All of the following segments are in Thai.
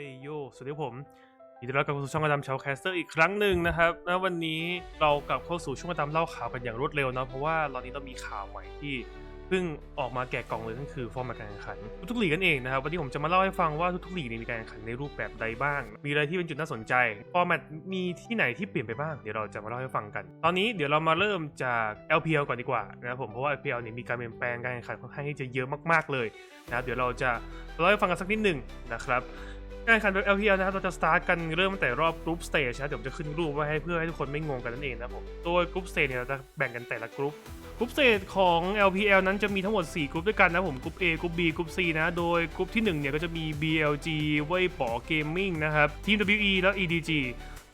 ฮ้ยโย สวัสดีผมยินดีต้อนรับกลับเข้าสู่ช่องกระดำชาวแคสเตอร์อีกครั้งหนึ่งนะครับและวันนี้เรากลับเข้าสู่ช่วงกระดำเล่าข่าวกันอย่างรวดเร็วนะเพราะว่าตอนนี้เรามีข่าวใหม่ที่เพิ่งออกมาแกะกล่องเลยนั่นคือฟอร์มการแข่งขัน ทุกๆลีกนั่นเองนะครับวันนี้ผมจะมาเล่าให้ฟังว่าทุกๆลีกเนี่ยมีการแข่งขันในรูปแบบใดบ้าง มีอะไรที่เป็นจุดน่าสนใจฟอร์แมตมีที่ไหนที่เปลี่ยนไปบ้างเดี๋ยวเราจะมาเล่าให้ฟังกัน ตอนนี้เดี๋ยวเรามาเริ่มจาก LPL ก่อนดีกว่านะครับผมเพราะว่า LPL เนี่ยมีการเปลี่ยนแปลงการแข่งขันค่อนข้างที่จะเยอะมากๆเลยนะเดี๋ยวเราจะเล่าให้ฟังกันสักนิดหนึ่งนะครับ การแข่งขันแบบ LPL นะครับเราจะสตาร์ทกันเริ่มตั้งแต่รอบกรุ๊ปสเตจนะเดี๋ยวผมจะขึ้นรูปไว้ให้เพื่อให้ทุกคนไม่งงกันนั่นเองนะครับผมโดยกรุ๊ปสเตจเนี่ยเราจะแบ่งกันแต่ละกรุ๊ปกรุ๊ปสเตจของ LPL นั้นจะมีทั้งหมด 4กรุ๊ปด้วยกันนะผมกรุ๊ป A กรุ๊ป B กรุ๊ป C นะโดยกรุ๊ปที่1เนี่ยก็จะมี BLG เว่ยป๋อเกมมิ่งนะครับทีม WE แล้ว EDG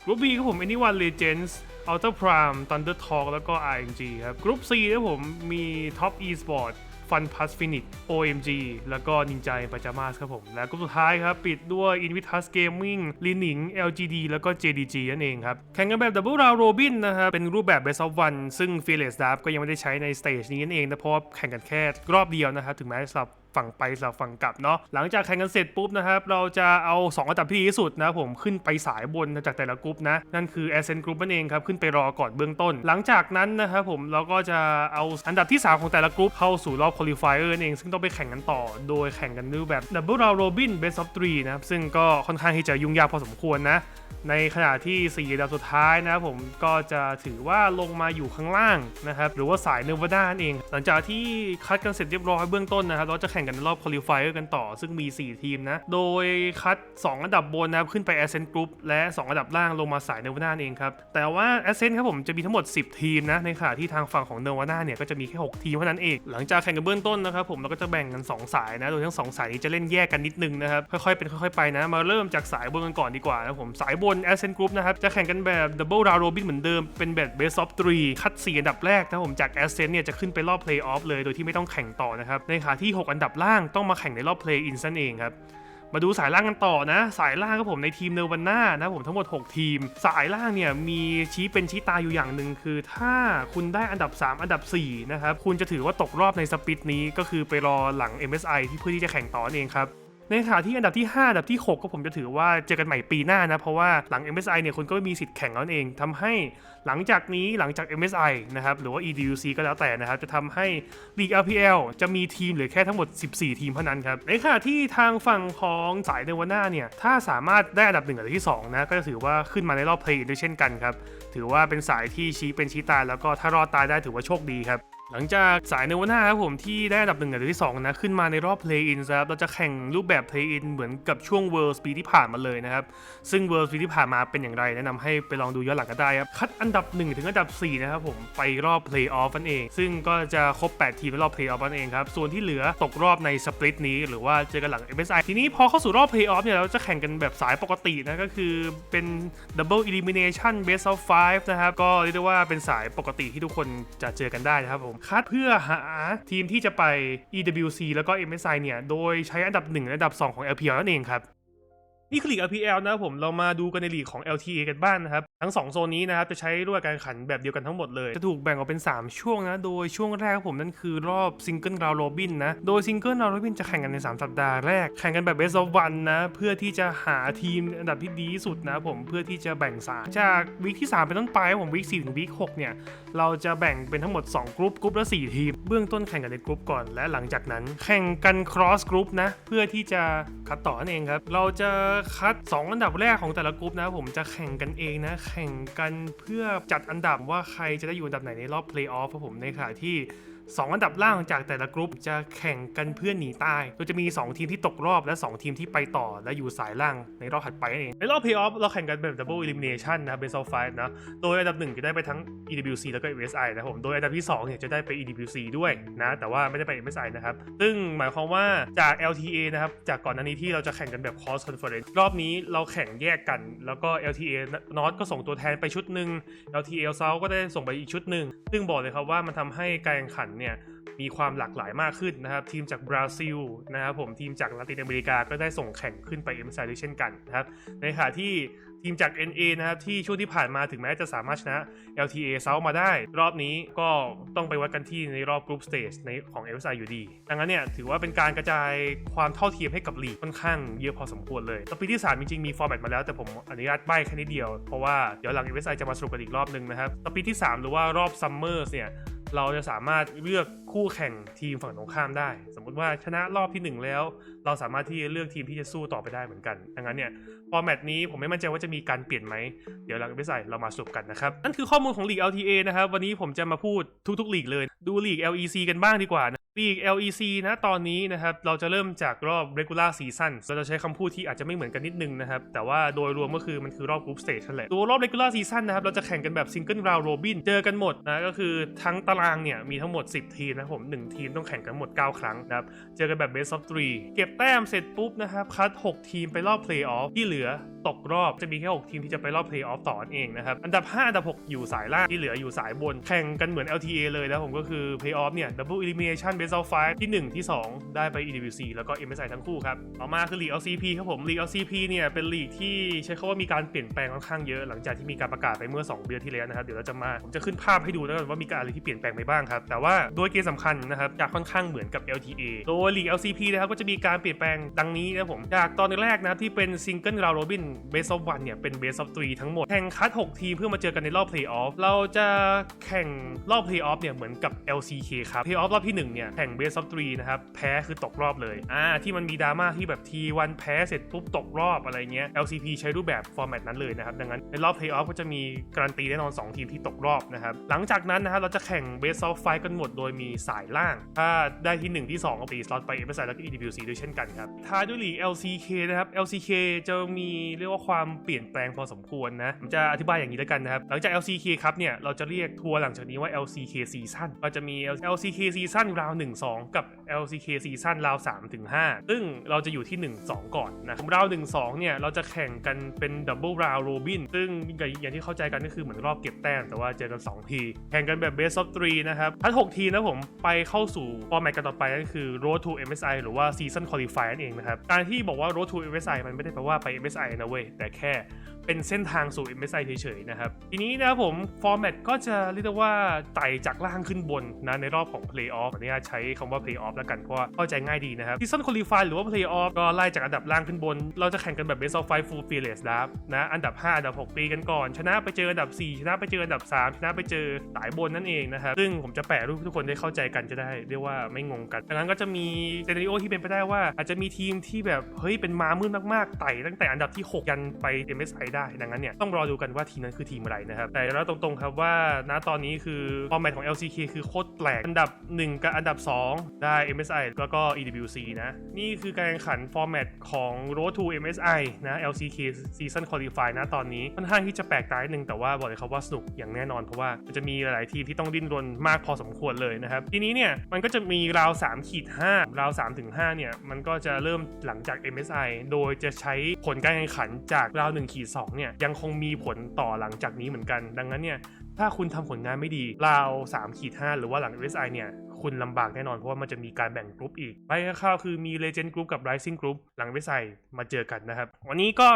กรุ๊ป B ครับผม Anyone Legends Ultra Prime Thunder Talk แล้วก็ RNG ครับกรุ๊ป C นะผมมี Top Esport ฟันพัสฟินิก OMG แล้วก็นินจาปาจามาสครับผม และก็สุดท้ายครับ ปิดด้วย Invitas Gaming ลินิง LGD แล้วก็ JDG นั่นเองครับ แข่งกันแบบ Double Round Robin นะครับเป็นรูปแบบ Best of One ซึ่ง Fearless Draft ก็ยังไม่ได้ใช้ในสเตจนี้นั่นเองนะเพราะแข่งกันแค่รอบเดียวนะครับถึงแม้สำหรับ ฝั่งไปสำหรับฝั่งกลับเนาะหลังจากแข่งกันเสร็จปุ๊บนะครับเราจะเอา 2 อันดับที่ดีที่สุดนะผมขึ้นไปสายบนจากแต่ละกรุ๊ปนะนั่นคือ Ascent Group นั่นเองครับขึ้นไปรอก่อนเบื้องต้น หลังจากนั้นนะครับผมเราก็จะเอาอันดับที่ 3 ของแต่ละกรุ๊ปเข้าสู่รอบ Qualifier นั่นเอง ซึ่งต้องไปแข่งกันต่อ โดยแข่งกันด้วยแบบ Double Round Robin Best of 3นะครับซึ่งก็ค่อนข้างที่จะยุ่งยากพอสมควรนะในขณะที่ 4 อันดับสุดท้ายนะครับผมก็จะถือว่าลงมาอยู่ข้างล่างนะครับหรือว่าสายเนวาดานั่นเอง หลังจากที่คัดกันเสร็จเรียบร้อยเบื้องต้นนะครับเราจะแข่งกันรอบคอลิฟายกันต่อ ซึ่งมี 4 ทีมนะ โดยคัด 2 อันดับบนนะครับขึ้นไป Ascent Group และ 2 อันดับล่างลงมาสายเนวาดาเองครับ แต่ว่า Ascent ครับผมจะมีทั้งหมด 10 ทีมนะ ในขณะที่ทางฝั่งของเนวาดาเนี่ยก็จะมีแค่ 6 ทีมเท่านั้นเอง หลังจากแข่งกันเบื้องต้นนะครับผมเราก็จะแบ่งกัน 2 สายนะ โดยทั้ง 2 สายนี้จะเล่นแยกกันนิดนึงนะครับ ค่อยๆเป็นค่อยๆไปนะ มาเริ่มจากสายบนกันก่อนดีกว่านะผม สายบน Ascent Group นะครับจะแข่งกันแบบ Double Round Robin เหมือนเดิม เป็นแบบ Best of 3คัด4อันดับแรกนะผมจาก Ascent เนี่ยจะขึ้นไปรอบ Play Off เลย โดยที่ไม่ต้องแข่งต่อนะครับในขณะที่ 6 อันดับล่างต้องมาแข่งในรอบเพลย์อินั่นเองครับมาดูสายล่างกันต่อนะ สายล่างครับผมในทีมเนวัน่านะผมทั้งหมด 6 ทีม สายล่างเนี่ยมีชี้เป็นชี้ตายอยู่อย่างหนึ่งคือ ถ้าคุณได้อันดับ 3 อันดับ4นะครับคุณจะถือว่าตกรอบในสปิตนี้ก็คือไปรอหลัง MSI ที่เพื่อที่จะแข่งต่อนั่นเองครับ ในขณะที่อันดับที่ 5 อันดับที่ 6 ก็ผมจะถือว่าเจอกันใหม่ปีหน้านะ เพราะว่าหลัง MSI เนี่ยคุณก็ไม่มีสิทธิ์แข่งแล้วเองทำให้หลังจากนี้หลังจาก MSI นะครับหรือว่า EDUC ก็แล้วแต่นะครับ จะทำให้ League RPL จะมีทีมเหลือแค่ทั้งหมด 14 ทีมเท่านั้นครับ ในขณะที่ทางฝั่งของสายเนวาน่าเนี่ย ถ้าสามารถได้อันดับ1อันดับที่2นะก็จะถือว่าขึ้นมาในรอบ Play ด้วยเช่นกันครับถือว่าเป็นสายที่ชี้เป็นชี้ตายแล้วก็ถ้ารอดตายได้ถือว่าโชคดีครับ หลังจากสายเนวาน่าครับผมที่ได้อันดับหนึ่งอับที่ 2 นะ ขึ้นมาในรอบ Play In ครับ เราจะแข่งรูปแบบ Play In เหมือนกับช่วง World Speed ที่ผ่านมาเลยนะครับ ซึ่ง World Speed ที่ผ่านมาเป็นอย่างไร แนะนำให้ไปลองดูย้อนหลังกันได้ครับ คัดอันดับ 1 ถึงอันดับ 4 นะครับผมไปรอบ Play Off นั่นเอง ซึ่งก็จะครบ 8 ทีมในรอบ Play Off นั่นเองครับ ส่วนที่เหลือตกรอบในสปลิตนี้หรือว่าเจอกันหลัง MSI ทีนี้พอเข้าสู่รอบ Play Off เนี่ยเราจะแข่งกันแบบสายปกตินะก็คือเป็น Double Elimination Best of 5นะครับก็เรียกได้ว่าเป็นสายปกติที่ทุกคนจะเจอกันได้นะครับผมคัดเพื่อหาทีมที่จะไป EWC แล้วก็ MSI เนี่ย โดยใช้อันดับ 1 และอันดับ 2 ของ LPL นั่นเองครับ นี่คือลีก LPL นะครับผมเรามาดูกันในลีกของ LTA กันบ้างนะครับ ทั้ง 2 โซนนี้นะครับ จะใช้รูปแบบการแข่งขันแบบเดียวกันทั้งหมดเลย จะถูกแบ่งออกเป็น 3 ช่วงนะ โดยช่วงแรกผมนั่นคือรอบซิงเกิลราวโรบินนะ โดยซิงเกิลราวโรบินจะแข่งกันใน 3 สัปดาห์แรก แข่งกันแบบ best of one นะ เพื่อที่จะหาทีมอันดับที่ดีที่สุดนะผมเพื่อที่จะแบ่งสายจากวีคที่ 3 เป็นต้นไปครับผมวีค4ถึงวีค6เนี่ยเราจะแบ่งเป็นทั้งหมด2กรุ๊ปกรุ๊ปละ4ทีมเบื้องต้นแข่งกันในกรุ๊ปก่อนและหลังจากนั้น แข่งกัน cross group นะเพื่อที่จะคัดต่อนั่นเองครับเราจะคัด 2 อันดับแรกของแต่ละกรุ๊ปนะผมจะแข่งกันเองนะ แข่งกันเพื่อจัดอันดับว่าใครจะได้อยู่อันดับไหนในรอบเพลย์ออฟครับผมในขณะที่ 2 อันดับล่างจากแต่ละกรุ๊ปจะแข่งกันเพื่อหนีตายโดยจะมี 2 ทีมที่ตกรอบและ 2 ทีมที่ไปต่อและอยู่สายล่างในรอบถัดไปนั่นเอง ในรอบ Playoff เราแข่งกันแบบ Double Elimination นนะครับ Best of 5นะ โดยอันดับ 1 จะได้ไปทั้ง EWC แล้วก็ MSI นะครับผม โดยอันดับที่2เนี่ยจะได้ไป EWC ด้วยนะ แต่ว่าไม่ได้ไป MSI นะครับ ซึ่งหมายความว่าจาก LTA นะครับ จากก่อนหน้านี้ที่เราจะแข่งกันแบบ Cross Conference รอบนี้เราแข่งแยกกัน แล้วก็ LTA North ก็ส่งตัวแทนไปชุดหนึ่ง LTA South ก็ได้ส่งไปอีกชุดหนึ่ง ซึ่งบอกเลยครับว่ามันทำให้การแข่งขันเนี่ยมีความหลากหลายมากขึ้นนะครับ ทีมจากบราซิลนะครับผมทีมจากลาตินอเมริกาก็ได้ส่งแข่งขึ้นไป m s i ด้วยเช่นกันนะครับในขณะที่ ทีมจาก NA นะครับที่ช่วงที่ผ่านมาถึงแม้จะสามารถชนะ LTA South มาได้ รอบนี้ก็ต้องไปวัดกันที่ในรอบกรุ๊ปสเตจในของ MSI อยู่ดี ดังนั้นเนี่ยถือว่าเป็นการกระจายความเท่าเทียมให้กับลีกค่อนข้างเยอะพอสมควรเลยต่อปีที่ 3 จริงๆมีฟอร์แมตมาแล้วแต่ผมอนุญาตใบ้แค่นิดเดียวเพราะว่าเดี๋ยวหลัง MSI จะมาสรุปกันอีกรอบหนึงนะครับต่อปีที่ 3 หรือว่ารอบซัมเมอร์เนี่ย เราจะสามารถเลือกคู่แข่งทีมฝั่งตรงข้ามได้ สมมุติว่าชนะรอบที่ 1 แล้ว เราสามารถที่จะเลือกทีมที่จะสู้ต่อไปได้เหมือนกันดังนั้นเนี่ยฟอร์แมตนี้ผมไม่มั่นใจว่าจะมีการเปลี่ยนไหม เดี๋ยวหลังไปใส่เรามาสรุปกันนะครับนั่นคือข้อมูลของลีก LTA นะครับวันนี้ผมจะมาพูดทุกๆลีกเลย ดูลีก LEC กันบ้างดีกว่านะ ลีก LEC นะตอนนี้นะครับเราจะเริ่มจากรอบ regular season เราจะใช้คำพูดที่อาจจะไม่เหมือนกันนิดนึงนะครับ แต่ว่าโดยรวมก็คือมันคือรอบ group stage นั่นแหละตัวรอบ regular season นะครับเราจะแข่งกันแบบ single round robin เจอกันหมดนะก็คือทั้งตารางเนี่ยมีทั้งหมด 10 ทีมนะผม1ทีมต้องแข่งกันหมด 9 ครั้งนะครับเจอกันแบบ best of 3เก็บแต้มเสร็จปุ๊บนะครับคัด 6 ทีมไปรอบ playoff ที่เหลือ ตกรอบจะมีแค่ 6 ทีมที่จะไปรอบ playoff ต่อเองนะครับ อันดับ 5 อันดับ 6 อยู่สายล่างที่เหลืออยู่สายบน แข่งกันเหมือน LTA เลยนะผมก็คือ playoff เนี่ย double elimination best of 5ที่ 1 ที่ 2 ได้ไป EWC แล้วก็ MSI ทั้งคู่ครับต่อมาคือลีก LCP ครับผมลีก LCP เนี่ยเป็นลีกที่ใช้คำว่ามีการเปลี่ยนแปลงค่อนข้างเยอะหลังจากที่มีการประกาศไปเมื่อ 2 เดือนที่แล้วนะครับเดี๋ยวเราจะมาผมจะขึ้นภาพให้ดูแล้วกันว่ามีการอะไรที่เปลี่ยนแปลงไปบ้างครับแต่ว่าโดยเกณฑ์สำคัญนะครับจะค่อนข้างเหมือนกับ LTA โดยลีก LCP นะครับก็จะมีการเปลี่ยนแปลงดังนี้นะผมจากตอนแรกนะครับที่เป็น Single of One เนี่ยเป็น Best of Three ทั้งหมด แข่งคัด 6 ทีมเพื่อมาเจอกันในรอบ Playoff เราจะแข่งรอบ Playoff เนี่ยเหมือนกับ LCK ครับ Playoff รอบที่ 1 เนี่ยแข่ง Best of Three นะครับ แพ้คือตกรอบเลยอ่าที่มันมีดราม่าที่แบบทีวันแพ้เสร็จปุ๊บตกรอบอะไรเงี้ย LCP ใช้รูปแบบฟอร์แมตนั้นเลยนะครับดังนั้นในรอบ Playoff ก็จะมีการันตีแน่นอน 2 ทีมที่ตกรอบนะครับหลังจากนั้นนะครับเราจะแข่ง Best of Five กันหมดโดยมีสายล่าง ถ้าได้ที่ 1 ที่ 2ก็ตีสล็อตไป MSI แล้วก็ EWC ด้วยเช่นกันครับท้ายด้วยลีก LCK นะครับ LCK จะมีเรียกว่าความเปลี่ยนแปลงพอสมควรนะผมจะอธิบายอย่างนี้แล้วกันนะครับ หลังจาก LCK ครับเนี่ยเราจะเรียกทัวร์หลังจากนี้ว่า LCK Season ก็จะมี LCK Season ราว1 2 กับ LCK Season ราว3ถึง5ซึ่งเราจะอยู่ที่ 1 2 ก่อนนะราว1 2เนี่ยเราจะแข่งกันเป็น Double Round Robin ซึ่งอย่างที่เข้าใจกันก็คือเหมือนรอบเก็บแต้มแต่ว่าเจอกัน 2 ที แข่งกันแบบ Best of 3นะครับทั้ง6ทีนะผมไปเข้าสู่ฟอร์แมตกันต่อไปนั่นคือ Road to MSI หรือว่า Season Qualify นั่นเองนะครับการที่บอกว่า Road to MSI มันไม่ได้แปลว่าไป MSI นะเว้ยแต่แค่ เป็นเส้นทางสู่ MSI เฉยๆนะครับ ทีนี้นะครับผมฟอร์แมตก็จะเรียกว่าไต่จากล่างขึ้นบนนะในรอบของ Playoff อันนี้ใช้คำว่า Playoff แล้วกันเพราะว่าเข้าใจง่ายดีนะครับ Season Qualify หรือว่า Playoff ก็ไล่จากอันดับล่างขึ้นบน เราจะแข่งกันแบบ Best of 5 Full Fearless นะครับนะอันดับ 5 อันดับ 6 ปีกันก่อน ชนะไปเจออันดับ 4 ชนะไปเจออันดับ 3 ชนะไปเจอสายบนนั่นเองนะครับซึ่งผมจะแปะรูปให้ทุกคนได้เข้าใจกันจะได้เรียกว่าไม่งงกันดังนั้นก็จะมีซีนาริโอที่เป็นไปได้ว่า อาจจะมีทีมที่แบบเฮ้ยเป็นมามืดมากๆไต่ตั้งแต่อันดับที่ 6 ยันไป MSI ได้ ดังนั้นเนี่ยต้องรอดูกันว่าทีมนั้นคือทีมอะไรนะครับ แต่แล้วตรงๆครับว่าณตอนนี้คือฟอร์แมตของ LCK คือโคตรแปลก อันดับ 1 กับอันดับ 2 ได้ MSI แล้วก็ EWC นะ นี่คือการแข่งขันฟอร์แมตของ Road to MSI นะ LCK Season Qualify นะตอนนี้ค่อนข้างที่จะแปลกตาหนึ่งแต่ว่าบอกเลยครับว่าสนุกอย่างแน่นอนเพราะว่ามันจะมีหลายๆทีมที่ต้องดิ้นรนมากพอสมควรเลยนะครับ ทีนี้เนี่ยมันก็จะมีราว3ขีด5ราว3ถึง5เนี่ยมันก็จะเริ่มหลังจาก MSI โดยจะใช้ผลการแข่งขันจากราว1ขีด2เนี่ยยังคงมีผลต่อหลังจากนี้เหมือนกัน ดังนั้นเนี่ยถ้าคุณทำผลงานไม่ดีราว3ขีด5หรือว่าหลัง RSI เนี่ย คุณลำบากแน่นอนเพราะว่ามันจะมีการแบ่งกรุ๊ปอีกไปคร่าวๆคือมี Legend Group กับ Rising Group หลังเวสไซมาเจอกันนะครับ วันนี้ก็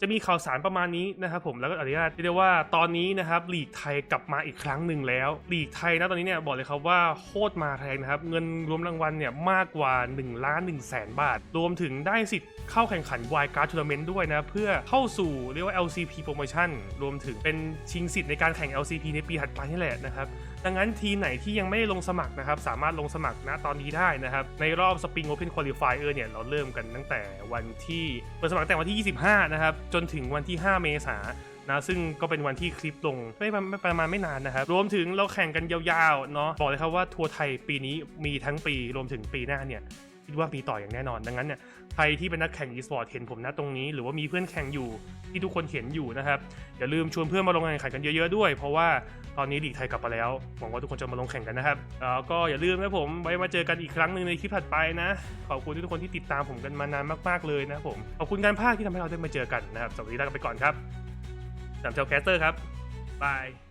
จะมีข่าวสารประมาณนี้นะครับผมแล้วก็อนุญาตเรียกว่าตอนนี้นะครับลีกไทยกลับมาอีกครั้งหนึ่งแล้วลีกไทยนะตอนนี้เนี่ยบอกเลยครับว่าโคตรมาแรงนะครับเงินรวมรางวัลเนี่ยมากกว่า1ล้าน1แสนบาท รวมถึงได้สิทธิ์เข้าแข่งขัน Wild Card Tournament ด้วยนะเพื่อเข้าสู่เรียกว่า LCP Promotion รวมถึงเป็นชิงสิทธิ์ในการแข่ง LCP ในปีถัดไปนี่แหละนะครับ ดังนั้นทีมไหนที่ยังไม่ได้ลงสมัครนะครับสามารถลงสมัครณตอนนี้ได้นะครับในรอบ Spring Open Qualifier เนี่ยเราเริ่มกันตั้งแต่วันที่เปิดสมัครตั้งแต่วันที่ 25 นะครับจนถึงวันที่ 5 เมษายนนะซึ่งก็เป็นวันที่คลิปลงไม่ประมาณไม่นานนะครับ รวมถึงเราแข่งกันยาวๆเนาะบอกเลยครับว่าทัวร์ไทยปีนี้มีทั้งปีรวมถึงปีหน้าเนี่ย คิดว่ามีต่ออย่างแน่นอน ดังนั้นเนี่ยใครที่เป็นนักแข่ง e-sport เห็นผมนะตรงนี้ หรือว่ามีเพื่อนแข่งอยู่ที่ทุกคนเห็นอยู่นะครับอย่าลืมชวนเพื่อนมาลงแข่งขันกันเยอะๆด้วย เพราะว่าตอนนี้ลีไทยกลับมาแล้วหวังว่าทุกคนจะมาลงแข่งกันนะครับแล้วก็อย่าลืมนะผมไว้มาเจอกันอีกครั้งหนึ่งในคลิปถัดไปนะขอบคุณทุกคนที่ติดตามผมกันมานานมากๆเลยนะผมขอบคุณการภาคที่ทำให้เราได้มาเจอกันนะครับสวัสดีลากันไปก่อนครับสามเจ้าแคสเตอร์ครับบาย